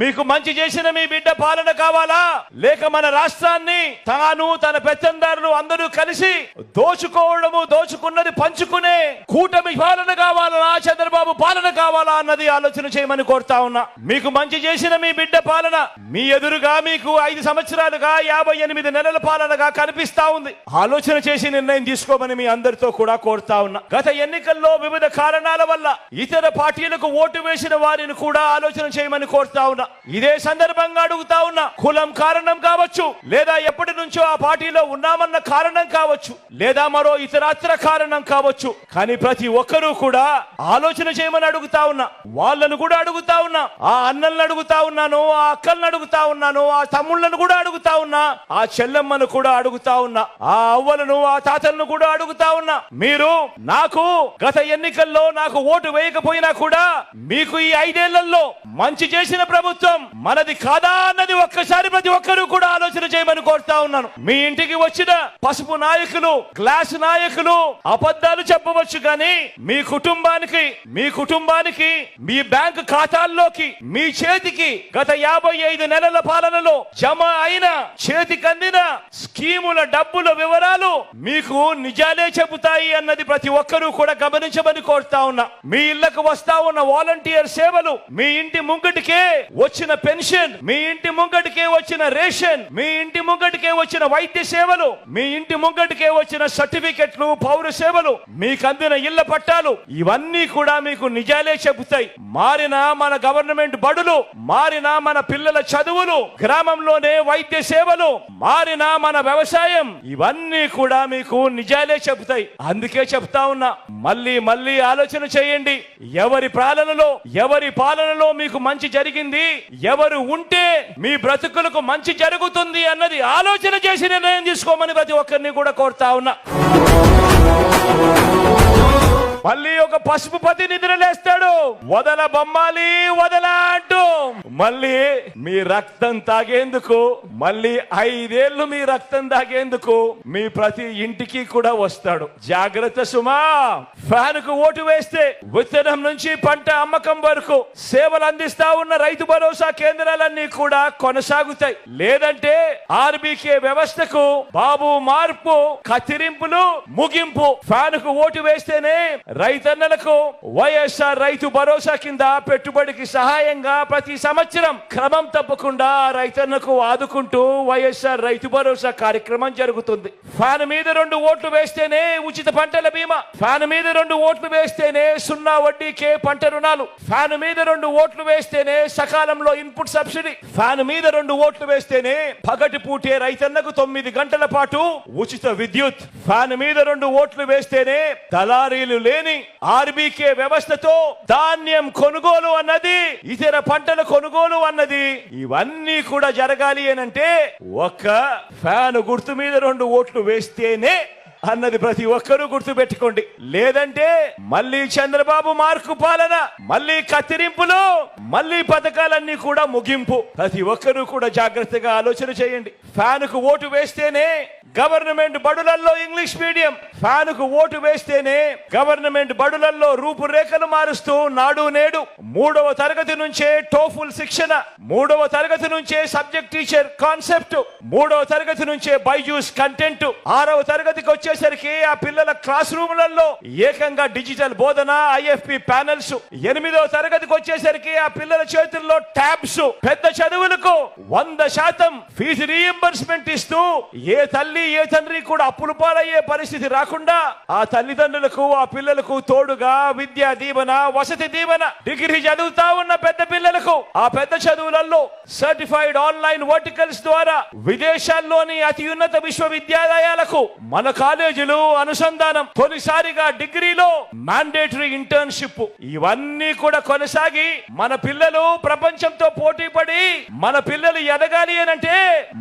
మీకు మంచి చేసిన మీ బిడ్డ పాలన కావాలా? లేక మన రాష్ట్రాన్ని తాను తన పెత్తందారులు అందరూ కలిసి దోచుకోవడము దోచుకున్నది పంచుకునే కూటమి పాలన కావాలా? చంద్రబాబు పాలన కావాలా అన్నది ఆలోచన చేయమని కోరుతా ఉన్నా. మీకు మంచి చేసిన మీ బిడ్డ పాలన మీ ఎదురుగా మీకు ఐదు సంవత్సరాలుగా యాభై ఎనిమిది నెలల పాలనగా కనిపిస్తా ఉంది. ఆలోచన చేసి నిర్ణయం తీసుకోమని మీ అందరితో కూడా కోరుతా ఉన్నా. గత ఎన్నికల్లో వివిధ కారణాల వల్ల ఇతర పార్టీలకు ఓటు వేసిన వారిని కూడా ఆలోచన చేయమని కోరుతా ఉన్నా. ఇదే సందర్భంగా అడుగుతా ఉన్నా కులం కారణం కావచ్చు లేదా ఎప్పటి నుంచో ఆ పార్టీలో ఉన్నామన్న కారణం కావచ్చు లేదా మరో ఇతరత్ర కారణం కావచ్చు. కానీ ప్రతి ఒక్కరూ కూడా ఆలోచన చేయమని అడుగుతా ఉన్నా వాళ్ళను కూడా అడుగుతా ఉన్నా ఆ అన్నలను అడుగుతా ఉన్నాను ఆ అక్కలను అడుగుతా ఉన్నాను ఆ తమ్ముళ్ళను కూడా అడుగుతా ఉన్నా ఆ చెల్లెమ్మను కూడా అడుగుతా ఉన్నా ఆ అవ్వలను ఆ తాతలను కూడా అడుగుతా ఉన్నా. మీరు నాకు గత ఎన్నికల్లో నాకు ఓటు వేయకపోయినా కూడా మీకు ఈ ఐదేళ్ళలో మంచి చేసిన ప్రభుత్వం మనది కాదా అన్నది ఒక్కసారి ప్రతి ఒక్కరూ కూడా ఆలోచన చేయమని కోరుతా ఉన్నాను. మీ ఇంటికి వచ్చిన పసుపు నాయకులు గ్లాస్ నాయకులు అబద్ధాలు చెప్పవచ్చు కానీ మీ కుటుంబానికి మీ కుటుంబానికి మీ బ్యాంక్ ఖాతాల్లోకి మీ చేతికి గత యాభై ఐదు నెలల పాలనలో జమ అయిన చేతికి అందిన స్కీముల డబ్బుల వివరాలు మీకు నిజాలే చెబుతాయి అన్నది ప్రతి ఒక్కరూ కూడా గమనించమని కోరుతా ఉన్నా. మీ ఇళ్ళకు వస్తా ఉన్న వాలంటీర్ సేవలు మీ ఇంటి ముంగటికే వచ్చిన పెన్షన్ మీ ఇంటి ముంగటికే వచ్చిన రేషన్ మీ ఇంటి ముంగటికే వచ్చిన వైద్య సేవలు మీ ఇంటి ముంగటికే వచ్చిన సర్టిఫికెట్లు పౌర సేవలు మీకు అందిన ఇళ్ళ పట్టాలు ఇవన్నీ కూడా మీకు నిజాలే చెబుతాయి. మారిన మన గవర్నమెంట్ బడులు మారిన మన పిల్లల చదువులు గ్రామంలోనే వైద్య సేవలు మారిన మన వ్యవసాయం ఇవన్నీ కూడా మీకు నిజాలే చెబుతాయి. అందుకే చెప్తా ఉన్నా మళ్ళీ మళ్ళీ ఆలోచన చేయండి. ఎవరి పాలనలో ఎవరి పాలనలో మీకు మంచి జరిగింది? ఎవరు ఉంటే మీ బ్రతుకులకు మంచి జరుగుతుంది అన్నది ఆలోచన చేసి నిర్ణయం తీసుకోమని ప్రతి ఒక్కరిని కూడా కోరుతా ఉన్నా. మళ్ళీ ఒక పసుపు పతి నిద్రలేస్తాడు వదల బొమ్మాలి వదల అంటూ. మళ్ళీ మీ రక్తం తాగేందుకు మళ్ళీ ఐదేళ్ళు మీ రక్తం తాగేందుకు మీ ప్రతి ఇంటికి కూడా వస్తాడు. జాగ్రత్త సుమా. ఫ్యాన్కు ఓటు వేస్తే విత్తనం నుంచి పంట అమ్మకం వరకు సేవలు అందిస్తా ఉన్న రైతు భరోసా కేంద్రాలన్నీ కూడా కొనసాగుతాయి. లేదంటే ఆర్బీకే వ్యవస్థకు బాబు మార్పు కత్తిరింపులు ముగింపు. ఫ్యాన్కు ఓటు వేస్తేనే రైతన్నలకు వైఎస్ఆర్ రైతు భరోసా కింద పెట్టుబడికి సహాయంగా ప్రతి సంవత్సరం క్రమం తప్పకుండా రైతన్నకు ఆదుకుంటూ వైఎస్ఆర్ రైతు భరోసా కార్యక్రమం జరుగుతుంది. ఫ్యాన్ మీద రెండు ఓట్లు వేస్తేనే ఉచిత పంటల బీమా. ఫ్యాన్ మీద రెండు ఓట్లు వేస్తేనే సున్నా వడ్డీకే పంట రుణాలు. ఫ్యాన్ మీద రెండు ఓట్లు వేస్తేనే సకాలంలో ఇన్పుట్ సబ్సిడీ. ఫ్యాన్ మీద రెండు ఓట్లు వేస్తేనే పగటి పూటే రైతన్నకు తొమ్మిది గంటల పాటు ఉచిత విద్యుత్. ఫ్యాన్ మీద రెండు ఓట్లు వేస్తేనే దళారీలు లేని ఆర్బీకే వ్యవస్థతో ధాన్యం కొనుగోలు అన్నది ఇతర పంటల కొనుగోలు అన్నది ఇవన్నీ కూడా జరగాలి అనంటే ఒక ఫ్యాన్ గుర్తు మీద రెండు ఓట్లు వేస్తేనే అన్నది ప్రతి ఒక్కరూ గుర్తుపెట్టుకోండి. లేదంటే మళ్ళీ చంద్రబాబు మార్కు పాలన మళ్ళీ కత్తిరింపులు మళ్ళీ పథకాలన్నీ కూడా ముగింపు. ప్రతి ఒక్కరూ కూడా జాగ్రత్తగా ఆలోచన చేయండి. ఫ్యాన్కు ఓటు వేస్తేనే గవర్నమెంట్ బడులల్లో ఇంగ్లీష్ మీడియం. ఫ్యాన్కు ఓటు వేస్తేనే గవర్నమెంట్ బడులల్లో రూపురేఖలు మారుస్తూ నాడు నేడు మూడవ తరగతి నుంచే టోఫుల్ శిక్షణ మూడవ తరగతి నుంచే సబ్జెక్ట్ టీచర్ కాన్సెప్ట్ మూడవ తరగతి నుంచే బైజూస్ కంటెంట్ ఆరవ తరగతికి వచ్చేసరికి ఆ పిల్లల క్లాస్ రూమ్లలో ఏకంగా డిజిటల్ బోధన ఐఎఫ్పి ప్యానెల్స్ ఎనిమిదో తరగతికి వచ్చేసరికి ఆ పిల్లల చేతుల్లో ట్యాబ్స్. పెద్ద చదువులకు వంద శాతం ఫీజు రీఎంబర్స్మెంట్ ఇస్తూ ఏ తల్లి ఏ తండ్రి కూడా అప్పులు పాలయ్యే పరిస్థితి రాకుండా ఆ తల్లిదండ్రులకు ఆ పిల్లలకు తోడుగా విద్యా దీవెన వసతి దీవెన డిగ్రీ చదువుతా ఉన్న పెద్ద పిల్లలకు ఆ పెద్ద చదువులలో సర్టిఫైడ్ ఆన్లైన్ వర్టికల్స్ ద్వారా విదేశాల్లోని అతి ఉన్నత విశ్వవిద్యాలయాలకు మన కాలేజ్ కాలేజీలు అనుసంధానం. తొలిసారిగా డిగ్రీలో మ్యాండేటరీ ఇంటర్న్షిప్ ఇవన్నీ కూడా కొనసాగి మన పిల్లలు ప్రపంచంతో పోటీ పడి మన పిల్లలు ఎదగాలి అని అంటే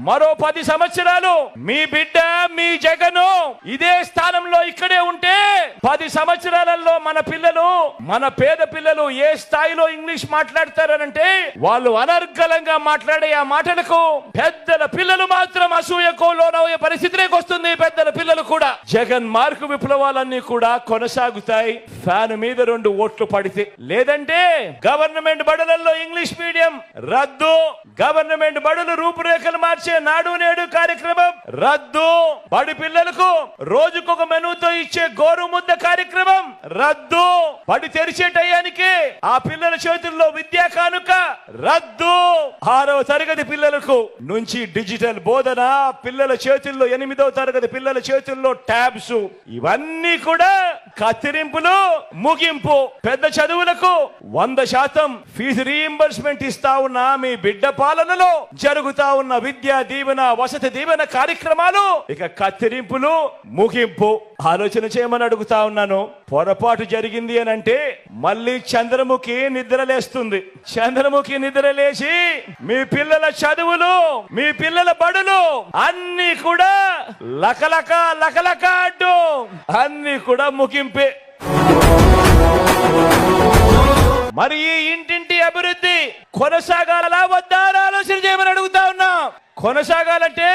మరో పది సంవత్సరాలు మీ బిడ్డ మీ జగను ఇదే స్థానంలో ఇక్కడే ఉంటే పది సంవత్సరాలలో మన పిల్లలు మన పేద పిల్లలు ఏ స్థాయిలో ఇంగ్లీష్ మాట్లాడతారనంటే వాళ్ళు అనర్గళంగా మాట్లాడే ఆ మాటలకు పెద్దల పిల్లలు మాత్రం అసూయకు లోనయ్యే పరిస్థితిలోకి వస్తుంది. పెద్దల పిల్లలు కూడా జగన్ మార్కు విప్లవాలన్నీ కూడా కొనసాగుతాయి. ఫ్యాన్ మీద రెండు ఓట్లు పడితే లేదంటే గవర్నమెంట్ బడులలో ఇంగ్లీష్ మీడియం రద్దు. గవర్నమెంట్ బడులు రూపురేఖలు మార్చే నాడు నేడు కార్యక్రమం రద్దు. బడి పిల్లలకు రోజుకొక మెనూతో ఇచ్చే గోరు ముద్ద కార్యక్రమం రద్దు. బడి తెరిచే టయానికి ఆ పిల్లల చేతుల్లో విద్యా కానుక రద్దు. ఆరవ తరగతి పిల్లలకు నుంచి డిజిటల్ బోధన. పిల్లల చేతుల్లో ఎనిమిదవ తరగతి పిల్లల చేతుల్లో ట్యాబ్స్ ఇవన్నీ కూడా కత్తిరింపులు ముగింపు. పెద్ద చదువులకు వంద శాతం ఫీజు రీఎంబర్స్మెంట్ ఇస్తా ఉన్న మీ బిడ్డ పాలనలో జరుగుతా ఉన్న విద్యా దీవెన వసతి దీవెన కార్యక్రమాలు ఇక కత్తిరింపులు ముగింపు. ఆలోచన చేయమని అడుగుతా ఉన్నాను. పొరపాటు జరిగింది అని అంటే మళ్ళీ చంద్రముఖి నిద్రలేస్తుంది చంద్రముఖి నిద్రలేసి మీ పిల్లల చదువులు మీ పిల్లల బడులు అన్ని కూడా లకలక లకలక అడ్డు. అన్ని కూడా ముగింపే. మరి ఈ ఇంటింటి అభివృద్ధి కొనసాగాల వద్దా ఆలోచన చేయమని అడుగుతా ఉన్నా. కొనసాగాలంటే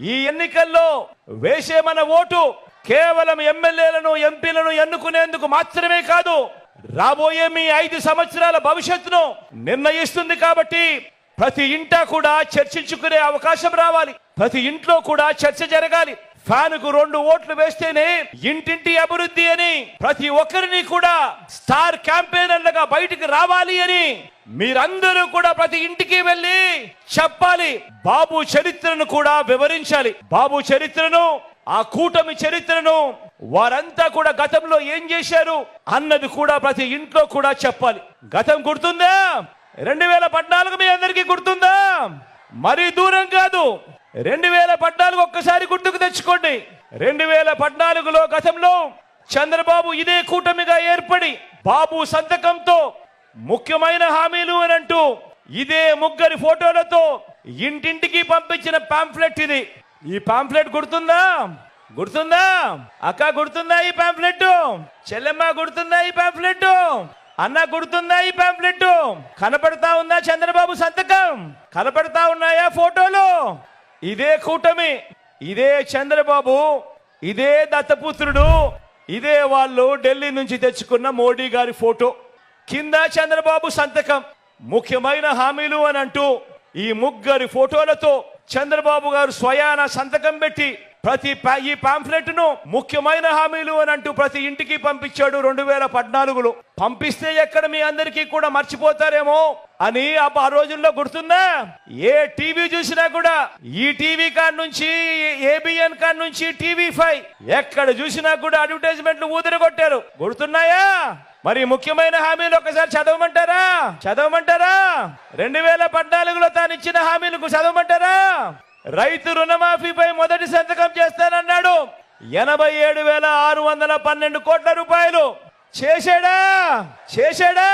ఈ ఎన్నికల్లో వేసే మన ఓటు కేవలం ఎమ్మెల్యేలను ఎంపీలను ఎన్నుకునేందుకు మాత్రమే కాదు రాబోయే మీ ఐదు సంవత్సరాల భవిష్యత్తును నిర్ణయిస్తుంది కాబట్టి ప్రతి ఇంట కూడా చర్చించుకునే అవకాశం రావాలి. ప్రతి ఇంట్లో కూడా చర్చ జరగాలి. ఫ్యాన్కు రెండు ఓట్లు వేస్తేనే ఇంటింటి అభివృద్ధి అని ప్రతి ఒక్కరిని కూడా స్టార్ క్యాంపెయినర్లుగా బయటికి రావాలి అని మీరందరూ కూడా ప్రతి ఇంటికి వెళ్ళి చెప్పాలి. బాబు చరిత్రను కూడా వివరించాలి. బాబు చరిత్రను ఆ కూటమి చరిత్రను వారంతా కూడా గతంలో ఏం చేశారు అన్నది కూడా ప్రతి ఇంట్లో కూడా చెప్పాలి. గతం గుర్తుందా? రెండు వేల పద్నాలుగు మీ అందరికీ గుర్తుందా? మరీ దూరం కాదు. రెండు వేల పద్నాలుగు ఒక్కసారి గుర్తుకు తెచ్చుకోండి. రెండు వేల పద్నాలుగులో గతంలో చంద్రబాబు ఇదే కూటమిగా ఏర్పడి బాబు సంతకంతో ముఖ్యమైన హామీలు అని అంటూ ఇదే ముగ్గురి ఫోటోలతో ఇంటింటికి పంపించిన పాంఫ్లెట్ ఇది. ఈ పాంఫ్లెట్ గుర్తుందా? గుర్తుందా? అక్క గుర్తుందా ఈ పాంఫ్లెట్ చెల్లెమ్మ గుర్తుందా ఈ పాంఫ్లెట్ అన్న గుర్తుందా ఈ పాంఫ్లెట్ కనపడతా ఉందా చంద్రబాబు సంతకం? కనపడతా ఉన్నాయా ఫోటోలు? ఇదే కూటమి. ఇదే చంద్రబాబు. ఇదే దత్తపుత్రుడు. ఇదే వాళ్ళు ఢిల్లీ నుంచి తెచ్చుకున్న మోడీ గారి ఫోటో. కింద చంద్రబాబు సంతకం. ముఖ్యమైన హామీలు అని అంటూ ఈ ముగ్గురి ఫోటోలతో చంద్రబాబు గారు స్వయాన సంతకం పెట్టి ప్రతి పా- ఈ పాంఫ్లెట్ను ముఖ్యమైన హామీలు అని అంటూ ప్రతి ఇంటికి పంపించాడు రెండు వేల పద్నాలుగులో పంపిస్తే ఎక్కడ మీ అందరికీ కూడా మర్చిపోతారేమో అని ఆ ఆ రోజుల్లో గుర్తుందా? ఏ టీవీ చూసినా కూడా ఈ టీవీ కాడ్ నుంచి ఏబిఎన్ కాడ్ నుంచి టీవీ ఫైవ్ ఎక్కడ చూసినా కూడా అడ్వర్టైజ్మెంట్లు ఊదరగొట్టారు. గుర్తున్నాయా? మరి ముఖ్యమైన హామీలు ఒకసారి చదవమంటారా? చదవమంటారా? రెండు వేల పద్నాలుగులో తాను ఇచ్చిన హామీలకు చదవమంటారా? రైతు రుణమాఫీపై మొదటి సంతకం చేస్తానన్నాడు ఎనభై ఏడు వేల ఆరు వందల పన్నెండు కోట్ల రూపాయలు చేశాడా చేశాడా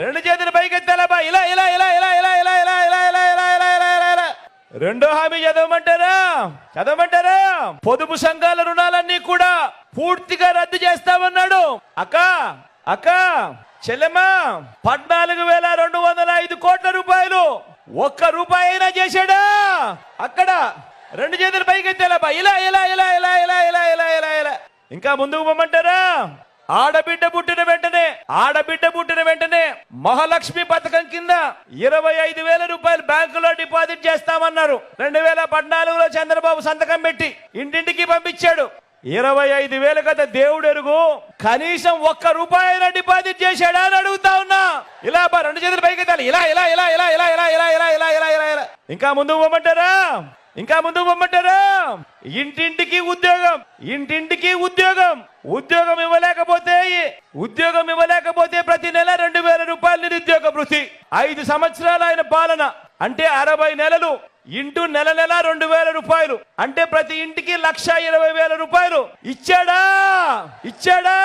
రెండు చేతులు పైకెత్తాలబ్బా ఇలా ఇలా ఇలా ఇలా ఇలా ఇలా ఇలా ఇలా ఇలా ఇలా ఇలా ఇలా ఇలా ఇలా రెండో హామీ చదవమంటారా చదవమంటారా పొదుపు సంఘాల రుణాలన్నీ కూడా పూర్తిగా రద్దు చేస్తామన్నాడు అక్క అక్క చెల్లెమ్మ పద్నాలుగు వేల రెండు వందల ఐదు కోట్ల రూపాయలు ఒక్క రూపాయి అయినా చేశాడా? అక్కడ రెండు చేతులు పైకెత్తాలబ్బా ఇలా ఇలా ఇలా ఇలా ఇలా ఇలా ఇలా ఇలా ఇలా. ఇంకా ముందుకు పోమంటారా? ఆడబిడ్డ పుట్టిన వెంటనే ఆడబిడ్డ పుట్టిన వెంటనే మహాలక్ష్మి పథకం కింద ఇరవై ఐదు వేల రూపాయలు బ్యాంకులో డిపాజిట్ చేస్తామన్నారు. రెండు వేల పద్నాలుగులో చంద్రబాబు సంతకం పెట్టి ఇంటింటికి పంపించాడు. ఇరవై ఐదు వేలు కదా దేవుడు ఎరుగు కనీసం ఒక్క రూపాయి డిపాజిట్ చేశాడా అని అడుగుతా ఉన్నా ఇలా బా రెండు చేతులు పైకి ఎత్తాలి. ఇలా ఇలా ఇలా ఇలా ఇలా ఇలా ఇలా ఇలా ఇలా ఇలా ఇలా ఇలా ఇంకా ముందు పోమంటారా ఇంకా ముందుకు పొమ్మంటారా ఇంటింటికి ఉద్యోగం ఇంటింటికి ఉద్యోగం ఉద్యోగం ఇవ్వలేకపోతే ఉద్యోగం ఇవ్వలేకపోతే ప్రతి నెల రెండు వేల రూపాయలు నిరుద్యోగ వృత్తి ఐదు సంవత్సరాలు ఆయన పాలన అంటే అరవై నెలలు ఇంటూ నెల నెల రెండు వేల రూపాయలు అంటే ప్రతి ఇంటికి లక్ష ఇరవై వేల రూపాయలు ఇచ్చాడా ఇచ్చాడా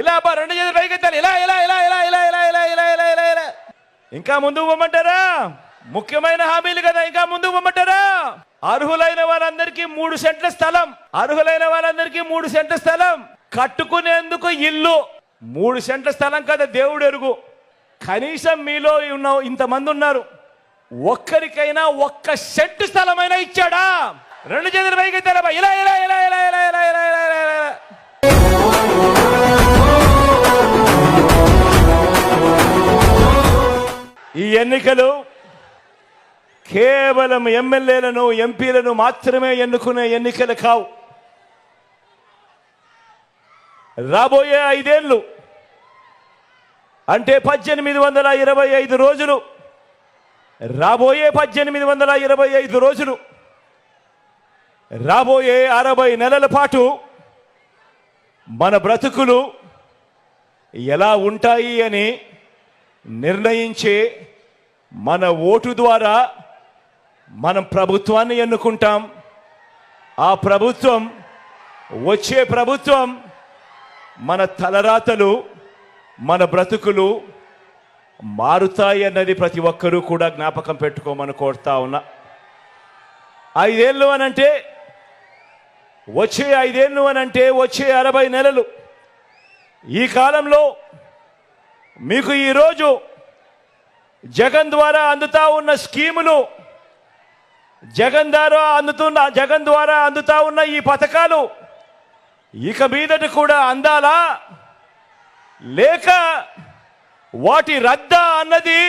ఇలా అబ్బా రెండు చేతులు పైకెత్తాలి ఇలా ఇలా ఇలా ఇలా ఇలా ఇలా ఇలా ఇలా ఇలా ఇలా ఇలా ఇంకా ముందుకు పోమంటారా ముఖ్యమైన హామీలు కదా ఇంకా ముందుకు పోమంటారా అర్హులైన వారందరికీ మూడు సెంట్ల స్థలం అర్హులైన వారందరికీ మూడు సెంట్ల స్థలం కట్టుకునేందుకు ఇల్లు మూడు సెంట్ల స్థలం కదా దేవుడు ఎరుగు కనీసం మీలో ఉన్న ఇంతమంది ఉన్నారు ఒక్కరికైనా ఒక్క సెంటు స్థలమైనా ఇచ్చాడా? రెండు చేతుల పైకి తెలబా ఇలా ఇలా ఇలా ఇలా ఇలా ఇలా ఇలా ఇలా ఇలా ఇలా. ఈ ఎన్నికలు కేవలం ఎమ్మెల్యేలను ఎంపీలను మాత్రమే ఎన్నుకునే ఎన్నికలు కావు. రాబోయే ఐదేళ్ళు అంటే పద్దెనిమిది వందల ఇరవై ఐదు రోజులు రాబోయే పద్దెనిమిది వందల ఇరవై ఐదు రోజులు రాబోయే అరవై నెలల పాటు మన బ్రతుకులు ఎలా ఉంటాయి అని నిర్ణయించే మన ఓటు ద్వారా మనం ప్రభుత్వాన్ని ఎన్నుకుంటాం. ఆ ప్రభుత్వం వచ్చే ప్రభుత్వం మన తలరాతలు మన బ్రతుకులు మారుతాయి అన్నది ప్రతి ఒక్కరూ కూడా జ్ఞాపకం పెట్టుకోమని కోరుతా ఉన్నా. ఐదేళ్ళు అనంటే వచ్చే ఐదేళ్ళు అనంటే వచ్చే అరవై నెలలు. ఈ కాలంలో మీకు ఈరోజు జగన్ ద్వారా అందుతా ఉన్న స్కీములు జగన్ ద్వారా అందుతున్న జగన్ ద్వారా అందుతా ఉన్న ఈ పథకాలు ఇక మీదట కూడా అందాలా? లేక వాటి రద్దా అన్నది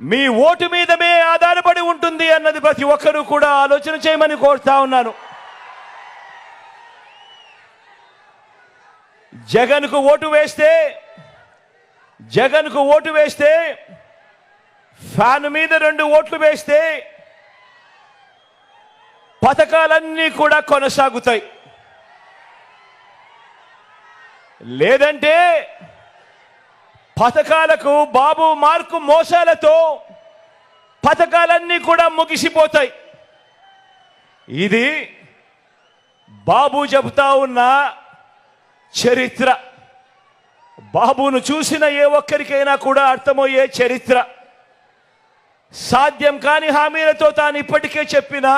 మీ ఓటు మీదమే ఆధారపడి ఉంటుంది అన్నది ప్రతి ఒక్కరూ కూడా ఆలోచన చేయమని కోరుతా ఉన్నాను. జగన్కు ఓటు వేస్తే జగన్కు ఓటు వేస్తే ఫ్యాన్ మీద రెండు ఓట్లు వేస్తే పథకాలన్నీ కూడా కొనసాగుతాయి. లేదంటే పథకాలకు బాబు మార్కు మోసాలతో పథకాలన్నీ కూడా ముగిసిపోతాయి. ఇది బాబు చెబుతా ఉన్న చరిత్ర. బాబును చూసిన ఏ ఒక్కరికైనా కూడా అర్థమయ్యే చరిత్ర. సాధ్యం కాని హామీలతో తాను ఇప్పటికే చెప్పిన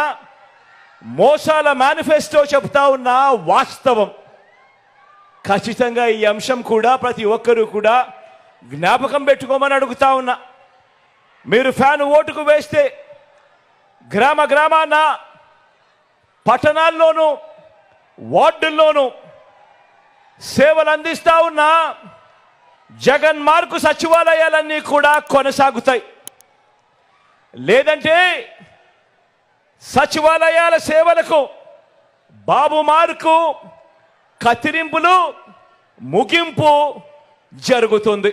మోసాల మేనిఫెస్టో చెప్తా ఉన్న వాస్తవం. ఖచ్చితంగా ఈ అంశం కూడా ప్రతి ఒక్కరూ కూడా జ్ఞాపకం పెట్టుకోమని అడుగుతా ఉన్నా. మీరు ఫ్యాన్ ఓటుకు వేస్తే గ్రామ గ్రామాన పట్టణాల్లోనూ వార్డుల్లోనూ సేవలు అందిస్తా ఉన్న జగన్ మార్కు సచివాలయాలన్నీ కూడా కొనసాగుతాయి. లేదంటే సచివాలయాల సేవలకు బాబు మార్కు కత్తిరింపులు ముగింపు జరుగుతుంది.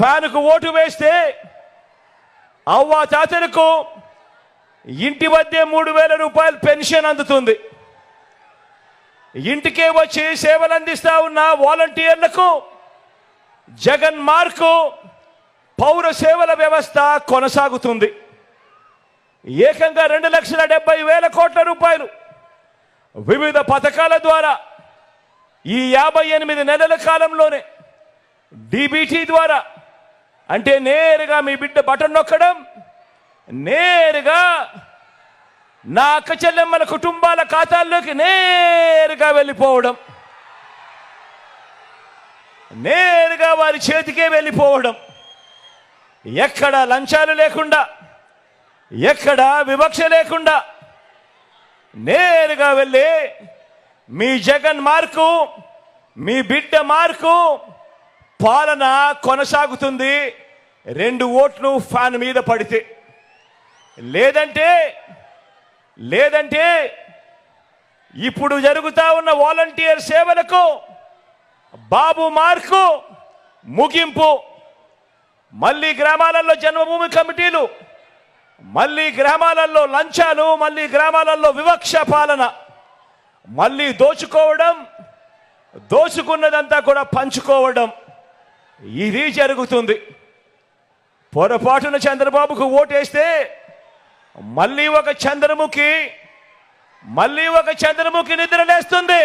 ఫ్యాన్కు ఓటు వేస్తే అవ్వ చాచలకు ఇంటి వద్దే మూడు వేల రూపాయలు పెన్షన్ అందుతుంది. ఇంటికే వచ్చి సేవలు అందిస్తా ఉన్న వాలంటీర్లకు జగన్ మార్కు పౌర సేవల వ్యవస్థ కొనసాగుతుంది. ఏకంగా రెండు లక్షల డెబ్బై వేల కోట్ల రూపాయలు వివిధ పథకాల ద్వారా ఈ యాభై ఎనిమిది నెలల కాలంలోనే డిబిటీ ద్వారా అంటే నేరుగా మీ బిడ్డ బటన్ నొక్కడం నేరుగా నా అక్క చెల్లెమ్మల కుటుంబాల ఖాతాల్లోకి నేరుగా వెళ్ళిపోవడం నేరుగా వారి చేతికే వెళ్ళిపోవడం ఎక్కడ లంచాలు లేకుండా ఎక్కడ వివక్ష లేకుండా నేరుగా వెళ్ళి మీ జగన్ మార్కు మీ బిడ్డ మార్కు పాలన కొనసాగుతుంది. రెండు ఓట్లు ఫ్యాన్ మీద పడితే. లేదంటే లేదంటే ఇప్పుడు జరుగుతా ఉన్న వాలంటీర్ సేవలకు బాబు మార్కు ముగింపు. మళ్ళీ గ్రామాలలో జన్మభూమి కమిటీలు మళ్ళీ గ్రామాలలో లంచాలు మళ్ళీ గ్రామాలలో వివక్ష పాలన. మళ్ళీ దోచుకోవడం దోచుకున్నదంతా కూడా పంచుకోవడం. ఇది జరుగుతుంది. పొరపాటున చంద్రబాబుకు ఓటేస్తే మళ్ళీ ఒక చంద్రముఖి మళ్ళీ ఒక చంద్రముఖి నిద్ర నిద్రలేస్తుంది.